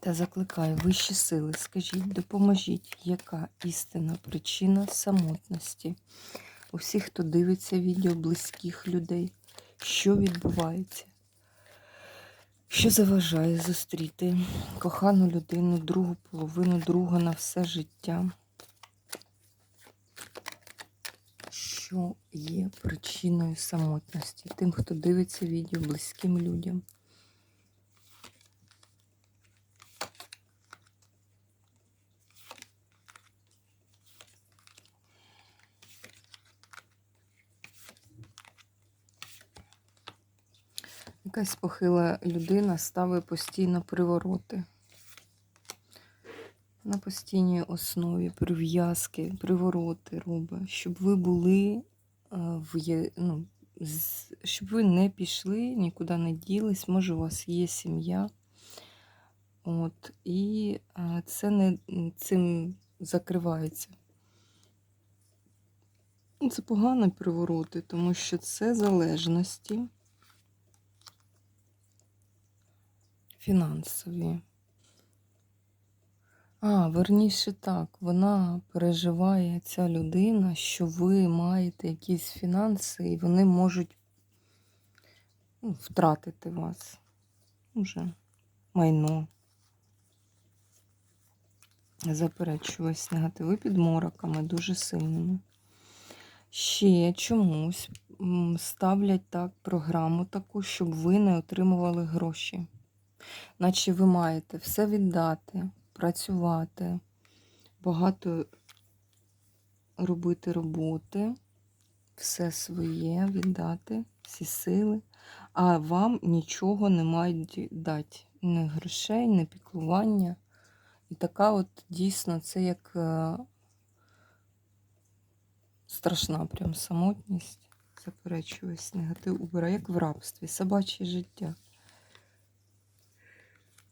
Та закликаю вищі сили, скажіть, допоможіть, яка істинна причина самотності у всіх, хто дивиться відео близьких людей, що відбувається, що заважає зустріти кохану людину, другу половину, друга на все життя. Що є причиною самотності тим, хто дивиться відео близьким людям. Якась похила людина ставить постійно привороти. На постійній основі прив'язки, привороти робить, щоб ви були е, в ну, щоб ви не пішли, нікуди не ділись. Може, у вас є сім'я. От, і е, це не цим закривається. Це погані привороти, тому що це залежності. Фінансові. А, верніше так, вона переживає, ця людина, що ви маєте якісь фінанси, і вони можуть ну, втратити вас. Уже майно. Заперечуюсь негативи під мороками дуже сильними. Ще чомусь ставлять так програму таку, щоб ви не отримували гроші наче ви маєте все віддати, працювати, багато робити роботи, все своє віддати, всі сили, а вам нічого не мають дати. Ні грошей, ні піклування. І така от дійсно це як е, страшна прям самотність. Заперечуюсь, негатив убирає, як в рабстві, собаче життя.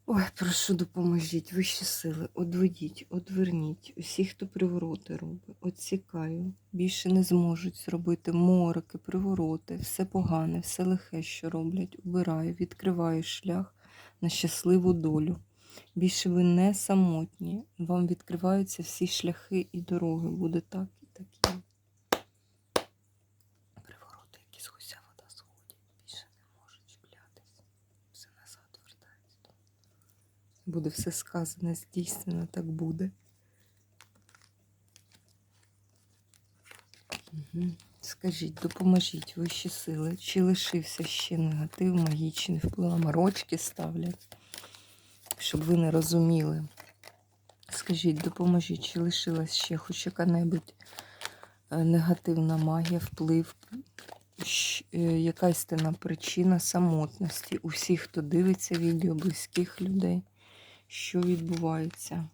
Ой, прошу, допоможіть, вищі сили, одведіть, одверніть усіх, хто привороти робить, отсікаю. Більше не зможуть зробити мороки, привороти, все погане, все лихе, що роблять, убираю, відкриваю шлях на щасливу долю. Більше ви не самотні, вам відкриваються всі шляхи і дороги. Буде так і так і. є. Привороти, які з гуся вода сходять, більше не можуть чіплятись. Все назад вертається. Буде все сказане, здійснено, так буде. Угу. Скажіть, допоможіть вищі сили, чи лишився ще негатив, магічний вплив, морочки ставлять, щоб ви не розуміли. Скажіть, допоможіть, чи лишилась ще хоч яка-небудь е, негативна магія, вплив, е, яка істинна причина самотності у всіх, хто дивиться відео, близьких людей що відбувається.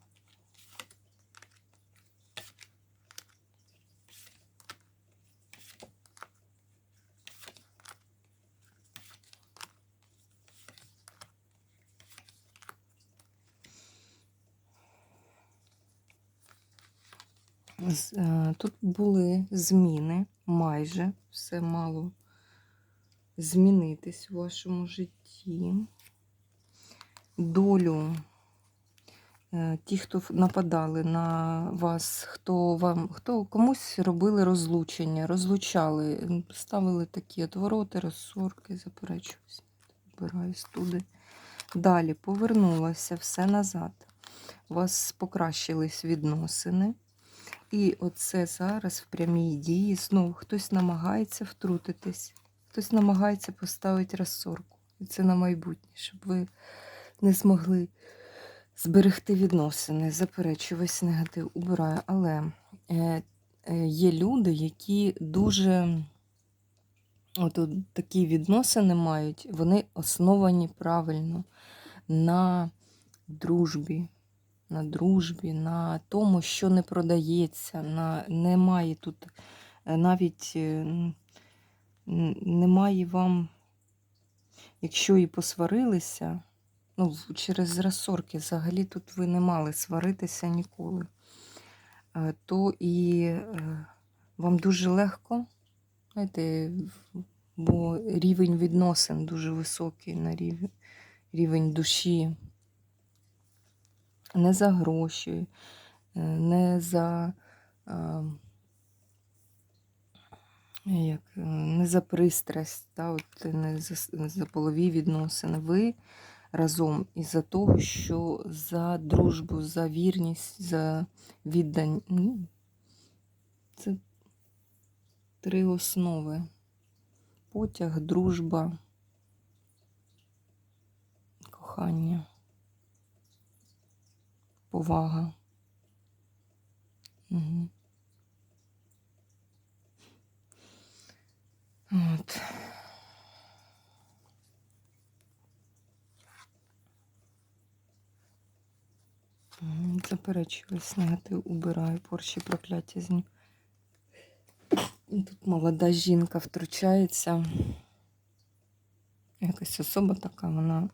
Е, Тут були зміни, майже все мало змінитись у вашому житті. Долю ті, хто нападали на вас, хто вам, хто комусь робили розлучення, розлучали, ставили такі отвороти, розсорки, заперечуюсь, вбираюсь туди. Далі повернулося все назад. У вас покращились відносини. І оце зараз в прямій дії знову хтось намагається втрутитись, хтось намагається поставити розсорку. І це на майбутнє, щоб ви не змогли зберегти відносини, заперечую весь негатив, убираю. Але е, е, є люди, які дуже от от такі відносини мають, вони основані правильно на дружбі. На дружбі, на тому, що не продається, на немає тут е, навіть немає вам, якщо і посварилися, ну, через розсорки взагалі тут ви не мали сваритися ніколи, е, то і е, вам дуже легко, знаєте, бо рівень відносин дуже високий на рівень, рівень душі. Не за гроші, е, не за, як, не за пристрасть, та, от, не за, за полові відносини. Ви разом із-за того, що за дружбу, за вірність, за віддань. Ну, Це три основи. Потяг, дружба, кохання, повага. Угу. От. Заперечуюсь, негатив убираю, порші прокляття з ним. Тут молода жінка втручається. Якась особа така, вона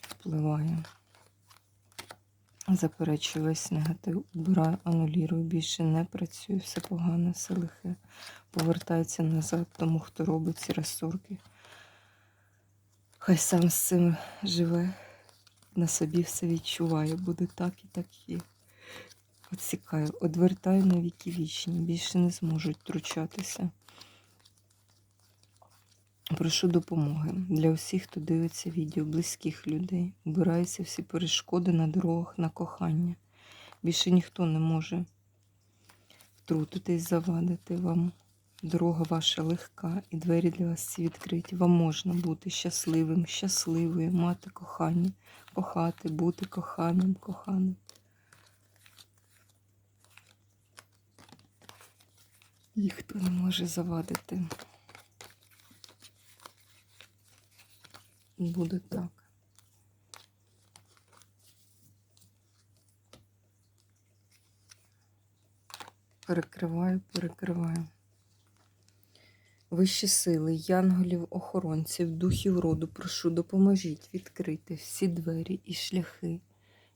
впливає. Заперечую негатив, убираю, анулірую, більше не працюю, все погано, все лихе. Повертається назад тому, хто робить ці розсорки. Хай сам з цим живе, на собі все відчуває, буде так і так є. Отсікаю, одвертаю на віки вічні, більше не зможуть втручатися. Прошу допомоги для усіх, хто дивиться відео, близьких людей. Убираються всі перешкоди на дорогах на кохання. Більше ніхто не може втрутитись, завадити вам. Дорога ваша легка, і двері для вас всі відкриті. Вам можна бути щасливим, щасливою, мати кохання, кохати, бути коханим, коханим. Ніхто не може завадити. Буде так. Перекриваю, перекриваю. Вищі сили, янголів, охоронців, духів роду, прошу, допоможіть відкрити всі двері і шляхи,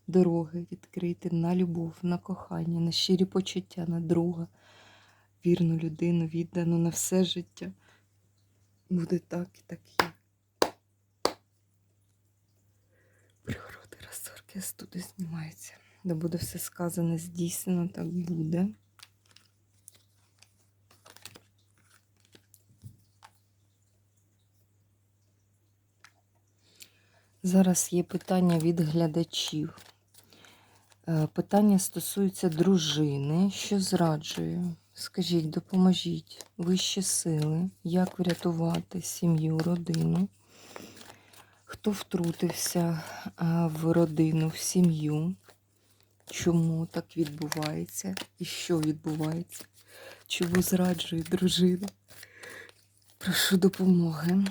дороги відкрити на любов, на кохання, на щирі почуття, на друга, вірну людину, віддану на все життя. Буде так і так є. Пригороди, розсорки, студи знімаються. Де буде все сказане, здійснено, так буде. Зараз є питання від глядачів. Е, Питання стосується дружини, що зраджує. Скажіть, допоможіть вищі сили, як врятувати сім'ю, родину. Хто втрутився в родину, в сім'ю? Чому так відбувається? І що відбувається? Чому зраджує дружина? Прошу допомоги.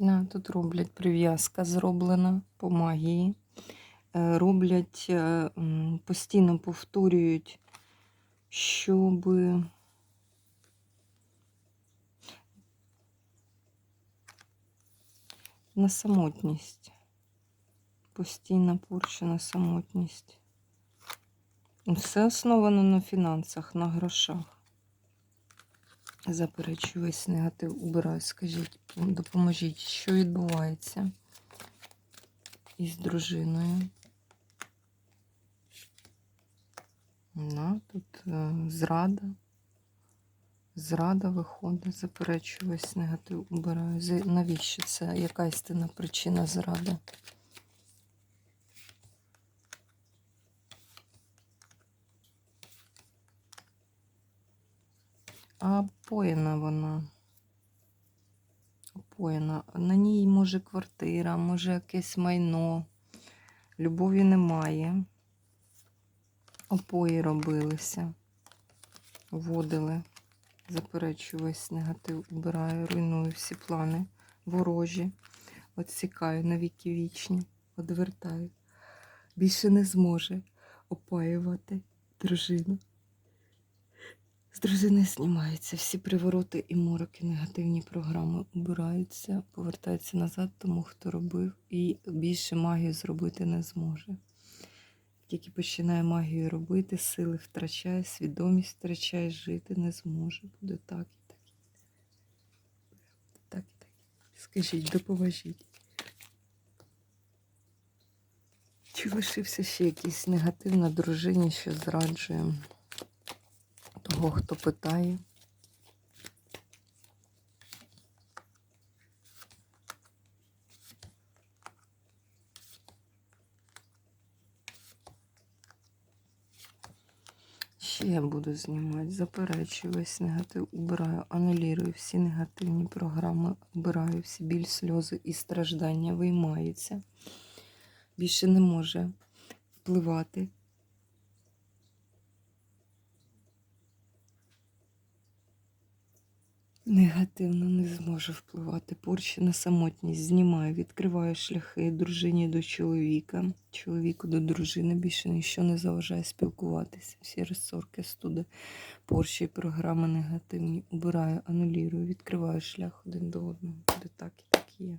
На, тут роблять прив'язка зроблена по магії. Е, Роблять, е, постійно повторюють, щоб на самотність. Постійна порча на самотність. Все основано на фінансах, на грошах. Заперечую весь негатив, убираю. Скажіть, допоможіть, що відбувається із дружиною. На, тут е, зрада. Зрада виходить, заперечую весь негатив, убираю. Навіщо це? Яка істинна причина зради? А опоєна вона. Опоєна. На ній може квартира, може якесь майно. Любові немає. Опої робилися. Вводили. Заперечую весь негатив, убираю, руйную всі плани ворожі. Отсікаю на віки вічні, одвертаю. Більше не зможе опаювати дружину. З дружини знімаються всі привороти і мороки, негативні програми убираються, повертаються назад тому, хто робив, і більше магію зробити не зможе. Тільки починає магію робити, сили втрачає, свідомість втрачає, жити не зможе. Буде так і так. Так і так. Скажіть, допоможіть. Чи лишився ще якийсь негатив на дружині, що зраджує того, хто питає? Ще я буду знімати, заперечую весь негатив, убираю, анулюю всі негативні програми, убираю всі біль, сльози і страждання, виймаються. Більше не може впливати. Негативно не зможе впливати. Порчі на самотність знімаю, відкриваю шляхи дружині до чоловіка, чоловіку до дружини. Більше нічого не заважає спілкуватися. Всі розсорки, студи, порчі, програми негативні. Убираю, анулірую, відкриваю шлях один до одного. Буде так і так є.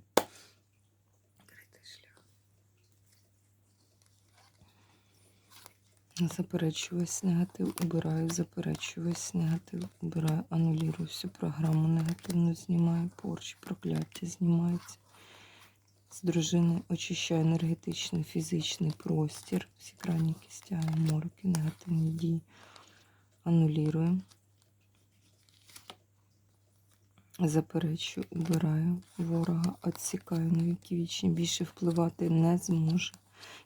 Відкритий шлях. Заперечую весь негатив, убираю, заперечую весь негатив, убираю, анулюю всю програму негативну, знімаю порчі, прокляття знімається. З дружини очищаю енергетичний, фізичний простір, всі краніки стягаю, мороки, негативні дії, анулюю. Заперечую, убираю ворога, відсікаю на віки вічні, більше впливати не зможе.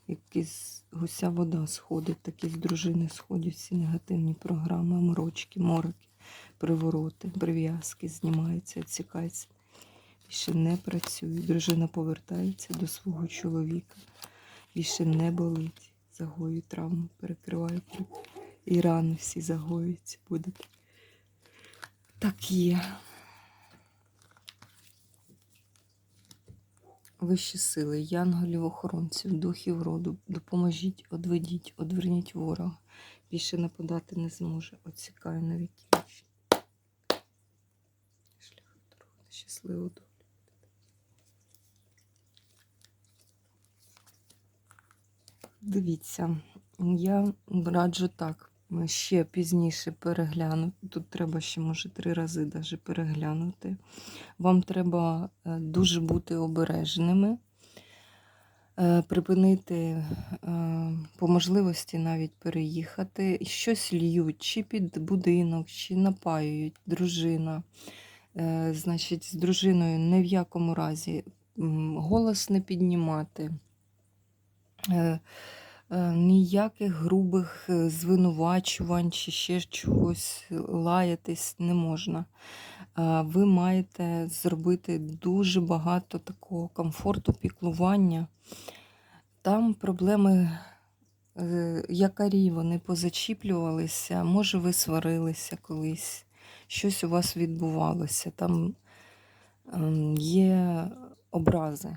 Як із гуся вода сходить, так і з дружини сходять всі негативні програми, морочки, мороки, привороти, прив'язки знімаються, відсікаються. Більше не працює. Дружина повертається до свого чоловіка. Більше не болить. Загою травму, перекриваю і рани всі загоюються. Буде. Так є. Вищі сили, янголів, охоронців, духів роду, допоможіть, одведіть, одверніть ворога. Більше нападати не зможе. Оцікаю на віки. Шлях дорогу на щасливу долю. Дивіться, я раджу так. Ще пізніше переглянути. Тут треба ще, може, три рази даже переглянути. Вам треба е, дуже бути обережними, е, припинити е, по можливості навіть переїхати. Щось льють, чи під будинок, чи напаюють дружина. Значить, з дружиною ні в якому разі голос не піднімати. Ніяких грубих звинувачувань чи ще чогось лаятись не можна. Ви маєте зробити дуже багато такого комфорту, піклування. Там проблеми е, якарі, вони позачіплювалися, може, ви сварилися колись, щось у вас відбувалося, там ем, є образи.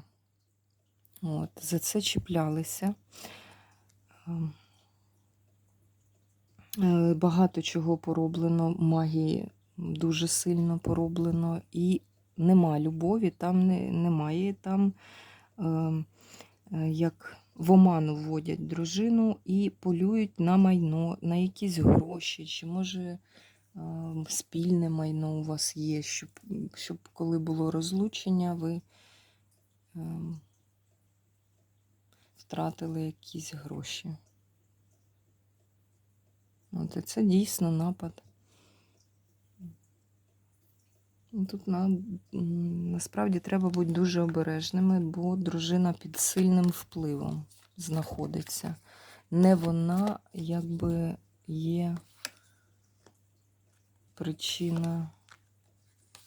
От, За це чіплялися. Е, багато чого пороблено, магії дуже сильно пороблено, і нема любові, там не, немає. Там, ем, е, як в оману вводять дружину і полюють на майно, на якісь гроші, чи може е, спільне майно у вас є, щоб, щоб коли було розлучення, ви. Е, втратили якісь гроші. От і це дійсно напад. Тут на, насправді треба бути дуже обережними, бо дружина під сильним впливом знаходиться. Не вона якби є причина,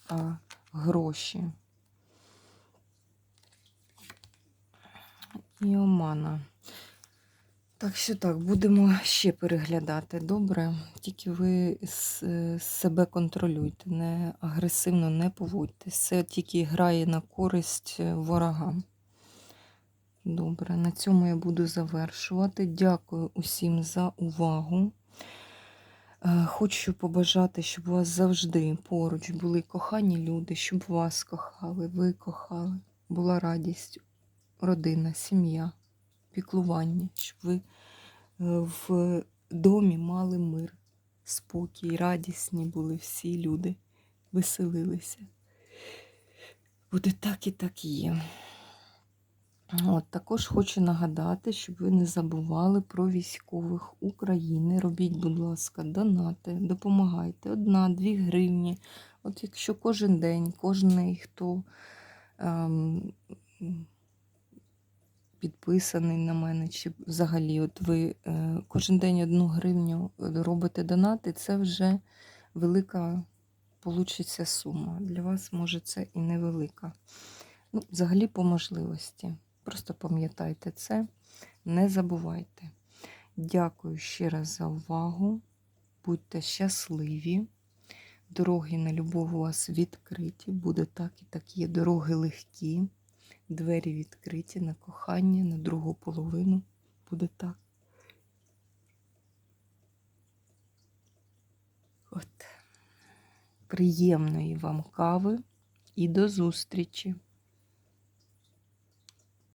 а гроші. І омана. Так що так, будемо ще переглядати. Добре. Тільки ви е, себе контролюйте, не агресивно не поводьтесь. Це тільки грає на користь е, ворогам. Добре, на цьому я буду завершувати. Дякую усім за увагу. Е, Хочу побажати, щоб у вас завжди поруч були кохані люди, щоб вас кохали, ви кохали, була радість, родина, сім'я, піклування, щоб ви е, в домі мали мир, спокій, радісні були всі люди, веселилися. Буде так і так є. От, також хочу нагадати, щоб ви не забували про військових України. Робіть, будь ласка, донати, допомагайте. Одна-дві гривні. От якщо кожен день, кожен, хто ем, підписаний на мене, чи взагалі, от ви е, кожен день одну гривню робите донати, це вже велика получиться сума. Для вас може це і невелика. Ну, взагалі по можливості. Просто пам'ятайте це, не забувайте. Дякую ще раз за увагу. Будьте щасливі. Дороги на любов у вас відкриті. Буде так і так є. Дороги легкі, двері відкриті на кохання, на другу половину. Буде так. От. Приємної вам кави і до зустрічі!